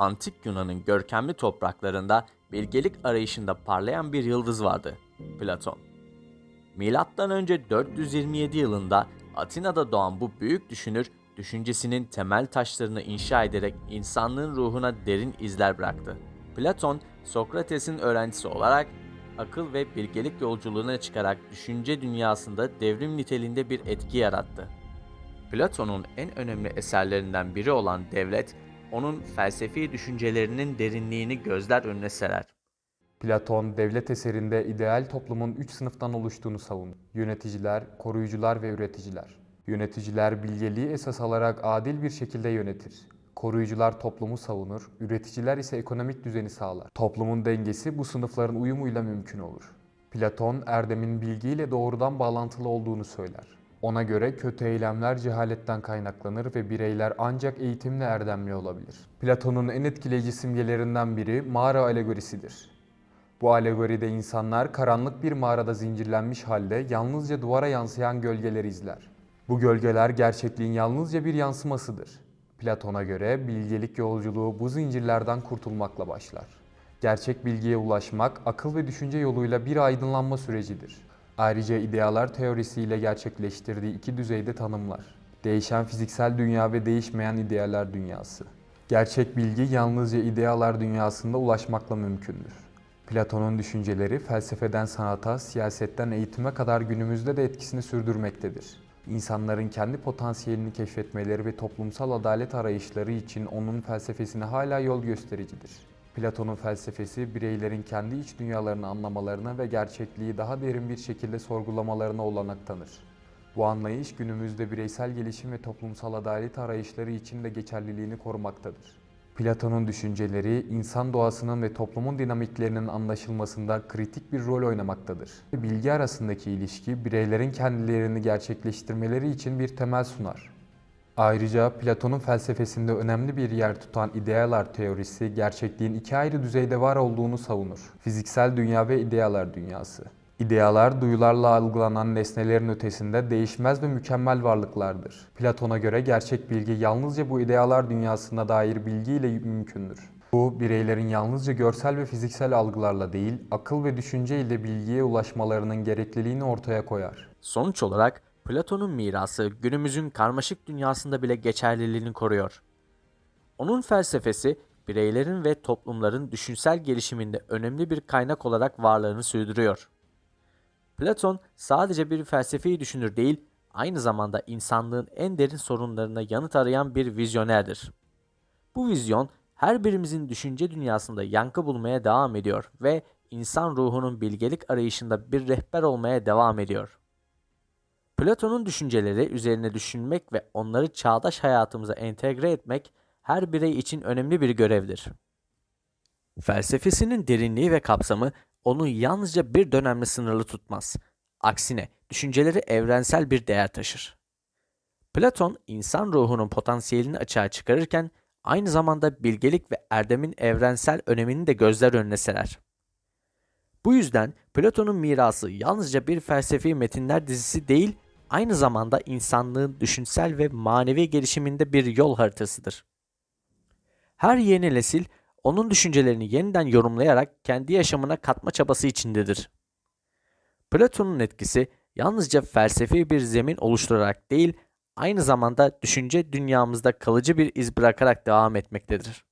Antik Yunan'ın görkemli topraklarında bilgelik arayışında parlayan bir yıldız vardı. Platon. Milattan önce 427 yılında Atina'da doğan bu büyük düşünür, düşüncesinin temel taşlarını inşa ederek insanlığın ruhuna derin izler bıraktı. Platon, Sokrates'in öğrencisi olarak akıl ve bilgelik yolculuğuna çıkarak düşünce dünyasında devrim niteliğinde bir etki yarattı. Platon'un en önemli eserlerinden biri olan Devlet, onun felsefi düşüncelerinin derinliğini gözler önüne serer. Platon, devlet eserinde ideal toplumun üç sınıftan oluştuğunu savunur. Yöneticiler, koruyucular ve üreticiler. Yöneticiler bilgeliği esas alarak adil bir şekilde yönetir. Koruyucular toplumu savunur, üreticiler ise ekonomik düzeni sağlar. Toplumun dengesi bu sınıfların uyumuyla mümkün olur. Platon, erdemin bilgiyle doğrudan bağlantılı olduğunu söyler. Ona göre kötü eylemler cehaletten kaynaklanır ve bireyler ancak eğitimle erdemli olabilir. Platon'un en etkileyici simgelerinden biri mağara alegorisidir. Bu alegoride insanlar karanlık bir mağarada zincirlenmiş halde yalnızca duvara yansıyan gölgeleri izler. Bu gölgeler gerçekliğin yalnızca bir yansımasıdır. Platon'a göre bilgelik yolculuğu bu zincirlerden kurtulmakla başlar. Gerçek bilgiye ulaşmak akıl ve düşünce yoluyla bir aydınlanma sürecidir. Ayrıca idealar teorisiyle gerçekleştirdiği iki düzeyde tanımlar. Değişen fiziksel dünya ve değişmeyen idealler dünyası. Gerçek bilgi yalnızca idealar dünyasında ulaşmakla mümkündür. Platon'un düşünceleri felsefeden sanata, siyasetten eğitime kadar günümüzde de etkisini sürdürmektedir. İnsanların kendi potansiyelini keşfetmeleri ve toplumsal adalet arayışları için onun felsefesine hala yol göstericidir. Platon'un felsefesi bireylerin kendi iç dünyalarını anlamalarına ve gerçekliği daha derin bir şekilde sorgulamalarına olanak tanır. Bu anlayış günümüzde bireysel gelişim ve toplumsal adalet arayışları için de geçerliliğini korumaktadır. Platon'un düşünceleri insan doğasının ve toplumun dinamiklerinin anlaşılmasında kritik bir rol oynamaktadır. Bilgi arasındaki ilişki bireylerin kendilerini gerçekleştirmeleri için bir temel sunar. Ayrıca Platon'un felsefesinde önemli bir yer tutan idealar teorisi gerçekliğin iki ayrı düzeyde var olduğunu savunur. Fiziksel dünya ve idealar dünyası. İdealar duyularla algılanan nesnelerin ötesinde değişmez ve mükemmel varlıklardır. Platon'a göre gerçek bilgi yalnızca bu idealar dünyasına dair bilgiyle mümkündür. Bu, bireylerin yalnızca görsel ve fiziksel algılarla değil, akıl ve düşünce ile bilgiye ulaşmalarının gerekliliğini ortaya koyar. Sonuç olarak Platon'un mirası günümüzün karmaşık dünyasında bile geçerliliğini koruyor. Onun felsefesi bireylerin ve toplumların düşünsel gelişiminde önemli bir kaynak olarak varlığını sürdürüyor. Platon sadece bir felsefi düşünür değil, aynı zamanda insanlığın en derin sorunlarına yanıt arayan bir vizyonerdir. Bu vizyon her birimizin düşünce dünyasında yankı bulmaya devam ediyor ve insan ruhunun bilgelik arayışında bir rehber olmaya devam ediyor. Platon'un düşünceleri üzerine düşünmek ve onları çağdaş hayatımıza entegre etmek her birey için önemli bir görevdir. Felsefesinin derinliği ve kapsamı onu yalnızca bir dönemle sınırlı tutmaz. Aksine düşünceleri evrensel bir değer taşır. Platon insan ruhunun potansiyelini açığa çıkarırken aynı zamanda bilgelik ve erdemin evrensel önemini de gözler önüne serer. Bu yüzden Platon'un mirası yalnızca bir felsefi metinler dizisi değil, aynı zamanda insanlığın düşünsel ve manevi gelişiminde bir yol haritasıdır. Her yeni nesil onun düşüncelerini yeniden yorumlayarak kendi yaşamına katma çabası içindedir. Platon'un etkisi yalnızca felsefi bir zemin oluşturarak değil, aynı zamanda düşünce dünyamızda kalıcı bir iz bırakarak devam etmektedir.